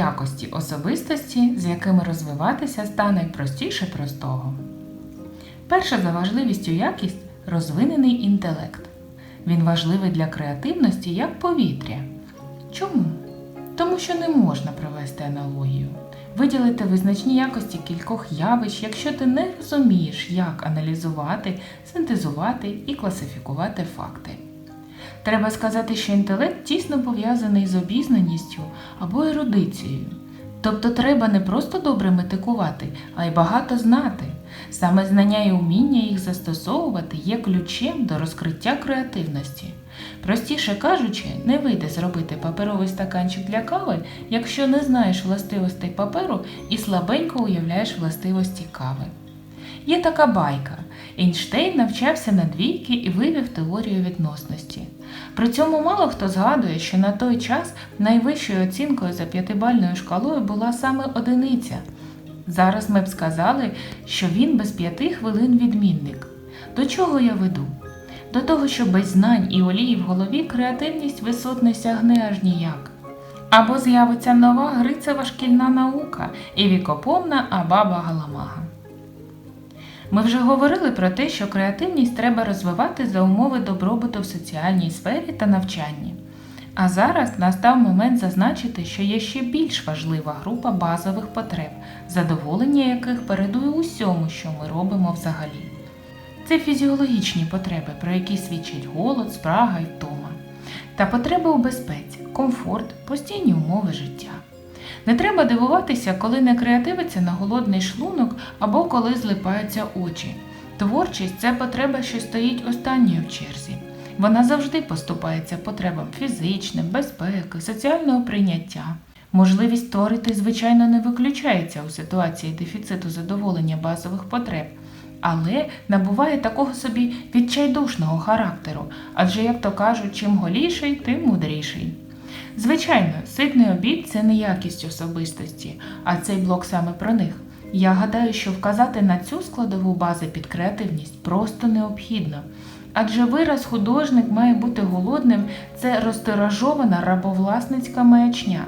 якості особистості, з якими розвиватися стане простіше простого. Перша за важливістю якість розвинений інтелект. Він важливий для креативності як повітря. Чому? Тому що не можна провести аналогію, виділити визначні якості кількох явищ, якщо ти не розумієш, як аналізувати, синтезувати і класифікувати факти. Треба сказати, що інтелект тісно пов'язаний з обізнаністю або ерудицією. Тобто треба не просто добре метикувати, а й багато знати. Саме знання і уміння їх застосовувати є ключем до розкриття креативності. Простіше кажучи, не вийде зробити паперовий стаканчик для кави, якщо не знаєш властивостей паперу і слабенько уявляєш властивості кави. Є така байка. Ейнштейн навчався на двійки і вивів теорію відносності. При цьому мало хто згадує, що на той час найвищою оцінкою за п'ятибальною шкалою була саме одиниця. Зараз ми б сказали, що він без п'яти хвилин відмінник. До чого я веду? До того, що без знань і олії в голові креативність висот не сягне аж ніяк. Або з'явиться нова грицева шкільна наука і вікоповна Абаба Галамага. Ми вже говорили про те, що креативність треба розвивати за умови добробуту в соціальній сфері та навчанні. А зараз настав момент зазначити, що є ще більш важлива група базових потреб, задоволення яких передує усьому, що ми робимо взагалі. Це фізіологічні потреби, про які свідчать голод, спрага і втома, та потреби у безпеці, комфорт, постійні умови життя. Не треба дивуватися, коли не креативиться на голодний шлунок або коли злипаються очі. Творчість це потреба, що стоїть останньою в черзі. Вона завжди поступається потребам фізичним, безпеки, соціального прийняття. Можливість творити, звичайно, не виключається у ситуації дефіциту задоволення базових потреб, але набуває такого собі відчайдушного характеру, адже, як то кажуть, чим голіший, тим мудріший. Звичайно, ситний обід це не якість особистості, а цей блок саме про них. Я гадаю, що вказати на цю складову бази під креативність просто необхідно. Адже вираз художник має бути голодним це розтиражована рабовласницька маячня.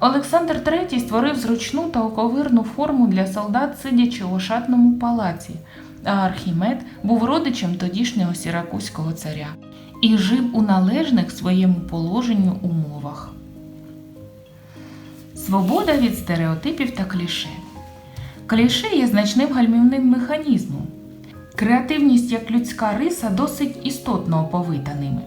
Олександр III створив зручну та оковирну форму для солдат, сидячи у шатному палаці, а Архімед був родичем тодішнього сіракузького царя і жив у належних своєму положенню умовах. Свобода від стереотипів та кліше. Кліше є значним гальмівним механізмом. Креативність як людська риса досить істотно оповита ними.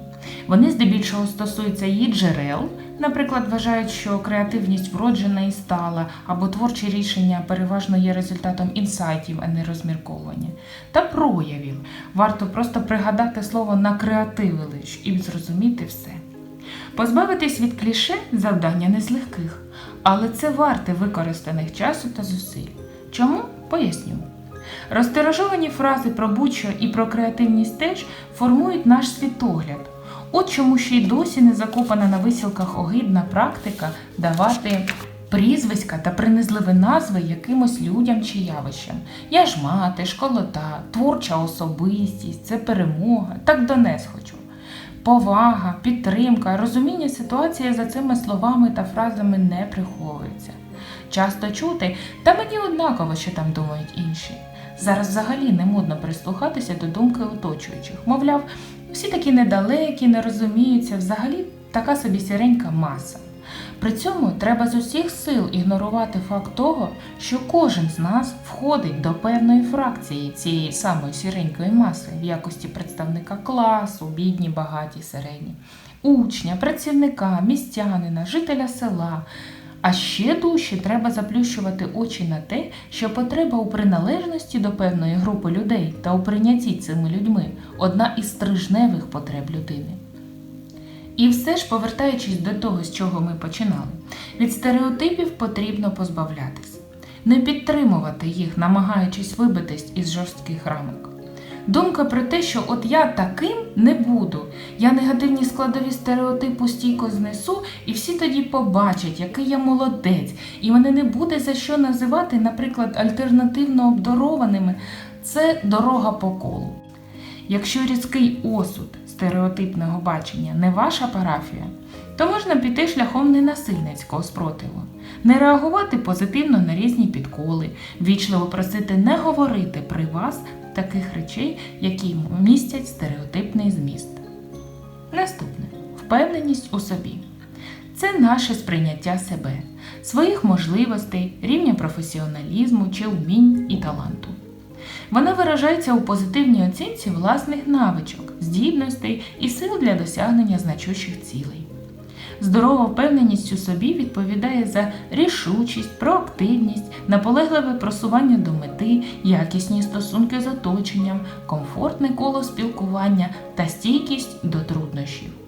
Вони здебільшого стосуються її джерел, наприклад, вважають, що креативність вроджена і стала, або творчі рішення переважно є результатом інсайтів, а не розмірковування, та проявів. Варто просто пригадати слово накреативили і зрозуміти все. Позбавитись від кліше завдання не з легких, але це варте використаних часу та зусиль. Чому? Поясню. Розтиражовані фрази про будь-що і про креативність теж формують наш світогляд. От чому ще й досі не закопана на висілках огидна практика давати прізвиська та принизливі назви якимось людям чи явищам. Я ж мати, школота, творча особистість, це перемога, так донес хочу. Повага, підтримка, розуміння ситуації за цими словами та фразами не приховується. Часто чути, та мені однаково, що там думають інші. Зараз взагалі не модно прислухатися до думки оточуючих. Мовляв, всі такі недалекі, не розуміються, взагалі така собі сіренька маса. При цьому треба з усіх сил ігнорувати факт того, що кожен з нас входить до певної фракції цієї самої сіренької маси в якості представника класу, бідні, багаті, середні, учня, працівника, містянина, жителя села. А ще дужче треба заплющувати очі на те, що потреба у приналежності до певної групи людей та у прийнятті цими людьми одна із стрижневих потреб людини. І все ж, повертаючись до того, з чого ми починали, від стереотипів потрібно позбавлятись, не підтримувати їх, намагаючись вибитись із жорстких рамок. Думка про те, що от я таким не буду, я негативні складові стереотипу стійко знесу, і всі тоді побачать, який я молодець, і мене не буде за що називати, наприклад, альтернативно обдарованими, це дорога по колу. Якщо різкий осуд стереотипного бачення не ваша парафія, то можна піти шляхом ненасильницького спротиву. не реагувати позитивно на різні підколи, вічливо просити не говорити при вас таких речей, які містять стереотипний зміст. Наступне впевненість у собі. Це наше сприйняття себе, своїх можливостей, рівня професіоналізму чи умінь і таланту. Вона виражається у позитивній оцінці власних навичок, здібностей і сил для досягнення значущих цілей. Здорова впевненість у собі відповідає за рішучість, проактивність, наполегливе просування до мети, якісні стосунки з оточенням, комфортне коло спілкування та стійкість до труднощів.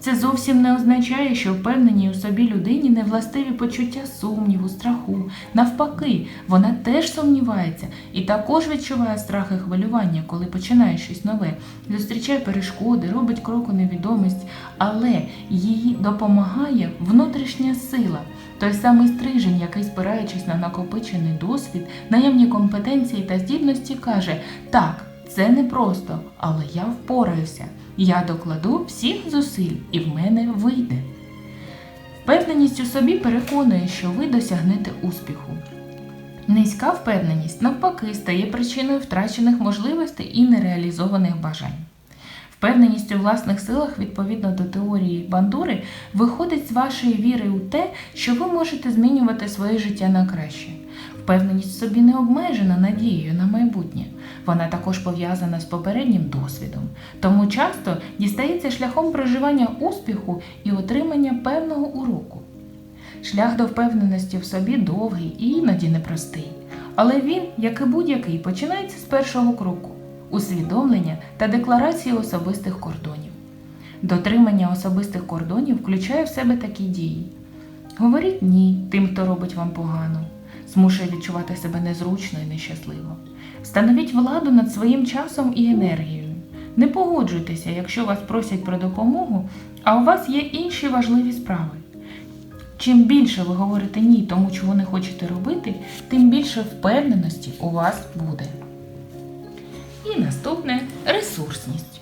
Це зовсім не означає, що впевненій у собі людині не властиві почуття сумніву, страху. Навпаки, вона теж сумнівається і також відчуває страх і хвилювання, коли починає щось нове, зустрічає перешкоди, робить крок у невідомість, але їй допомагає внутрішня сила. Той самий стрижень, який, спираючись на накопичений досвід, наявні компетенції та здібності, каже: так, це непросто, але я впораюся. Я докладу всіх зусиль і в мене вийде. Впевненість у собі переконує, що ви досягнете успіху. Низька впевненість, навпаки, стає причиною втрачених можливостей і нереалізованих бажань. Впевненість у власних силах, відповідно до теорії бандури, виходить з вашої віри у те, що ви можете змінювати своє життя на краще. Впевненість в собі не обмежена надією на майбутнє. Вона також пов'язана з попереднім досвідом, тому часто дістається шляхом проживання успіху і отримання певного уроку. Шлях до впевненості в собі довгий і іноді непростий, але він, як і будь-який, починається з першого кроку усвідомлення та декларації особистих кордонів. Дотримання особистих кордонів включає в себе такі дії: говоріть ні тим, хто робить вам погано змушує відчувати себе незручно і нещасливо. Встановіть владу над своїм часом і енергією. Не погоджуйтеся, якщо вас просять про допомогу, а у вас є інші важливі справи. Чим більше ви говорите ні тому, чого не хочете робити, тим більше впевненості у вас буде. І наступне ресурсність.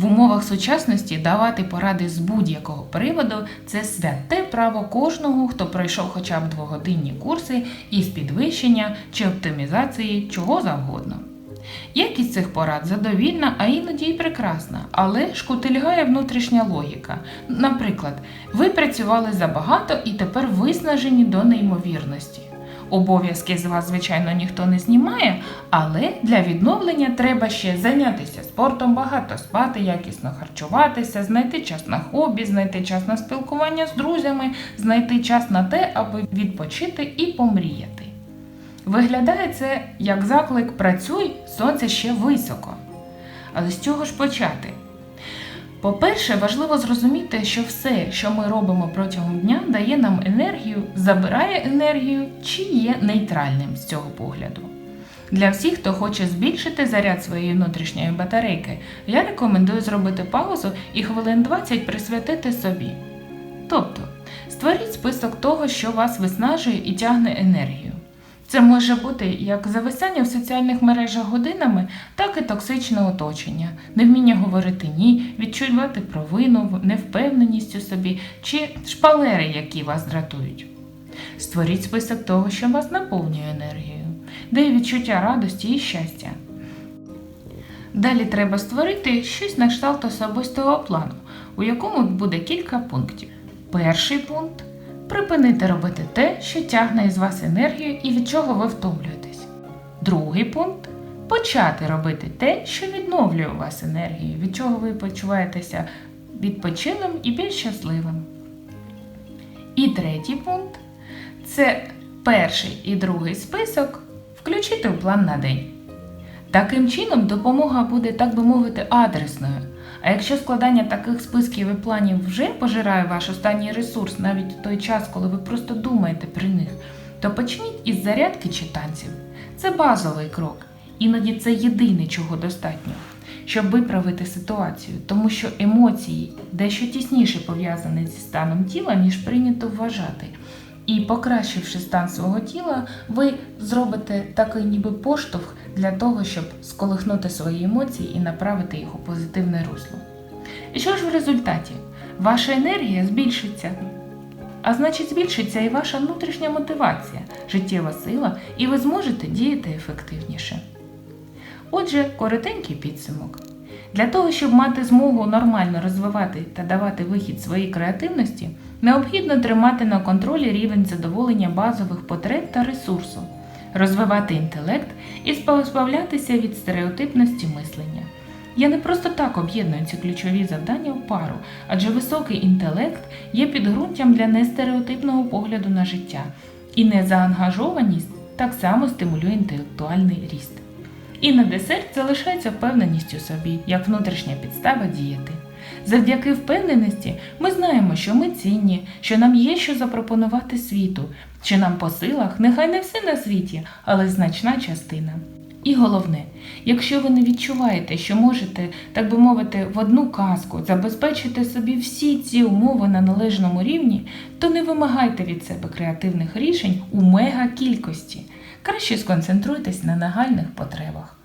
В умовах сучасності давати поради з будь-якого приводу це святе право кожного, хто пройшов хоча б двогодинні курси із підвищення чи оптимізації чого завгодно. Якість цих порад задовільна, а іноді й прекрасна, але шкутильгає внутрішня логіка. Наприклад, ви працювали забагато і тепер виснажені до неймовірності. Обов'язки з вас, звичайно, ніхто не знімає, але для відновлення треба ще зайнятися спортом, багато спати, якісно харчуватися, знайти час на хобі, знайти час на спілкування з друзями, знайти час на те, аби відпочити і помріяти. Виглядає це як заклик Працюй, сонце ще високо. Але з чого ж почати? По-перше, важливо зрозуміти, що все, що ми робимо протягом дня, дає нам енергію, забирає енергію чи є нейтральним з цього погляду. Для всіх, хто хоче збільшити заряд своєї внутрішньої батарейки, я рекомендую зробити паузу і хвилин 20 присвятити собі. Тобто, створіть список того, що вас виснажує і тягне енергію. Це може бути як зависання в соціальних мережах годинами, так і токсичне оточення, невміння говорити ні, відчувати провину, невпевненість у собі чи шпалери, які вас дратують. Створіть список того, що вас наповнює енергією, де є відчуття радості і щастя. Далі треба створити щось на кшталт особистого плану, у якому буде кілька пунктів. Перший пункт припинити робити те, що тягне із вас енергію і від чого ви втомлюєтесь. Другий пункт почати робити те, що відновлює у вас енергію, від чого ви почуваєтеся відпочилим і більш щасливим. І третій пункт це перший і другий список включити в план на день. Таким чином, допомога буде, так би мовити, адресною. А якщо складання таких списків і планів вже пожирає ваш останній ресурс навіть в той час, коли ви просто думаєте про них, то почніть із зарядки чи танців. Це базовий крок. Іноді це єдине, чого достатньо, щоб виправити ситуацію, тому що емоції дещо тісніше пов'язані зі станом тіла, ніж прийнято вважати. І покращивши стан свого тіла, ви зробите такий ніби поштовх для того, щоб сколихнути свої емоції і направити їх у позитивне русло. І що ж в результаті? Ваша енергія збільшиться. а значить збільшиться і ваша внутрішня мотивація, життєва сила, і ви зможете діяти ефективніше. Отже, коротенький підсумок. Для того, щоб мати змогу нормально розвивати та давати вихід своїй креативності, необхідно тримати на контролі рівень задоволення базових потреб та ресурсу, розвивати інтелект і позбавлятися від стереотипності мислення. Я не просто так об'єдную ці ключові завдання в пару, адже високий інтелект є підґрунтям для нестереотипного погляду на життя, і незаангажованість так само стимулює інтелектуальний ріст. І на десерт залишається впевненість у собі, як внутрішня підстава діяти. Завдяки впевненості ми знаємо, що ми цінні, що нам є що запропонувати світу, що нам по силах, нехай не все на світі, але значна частина. І головне, якщо ви не відчуваєте, що можете, так би мовити, в одну казку забезпечити собі всі ці умови на належному рівні, то не вимагайте від себе креативних рішень у мега кількості. Краще сконцентруйтесь на нагальних потребах.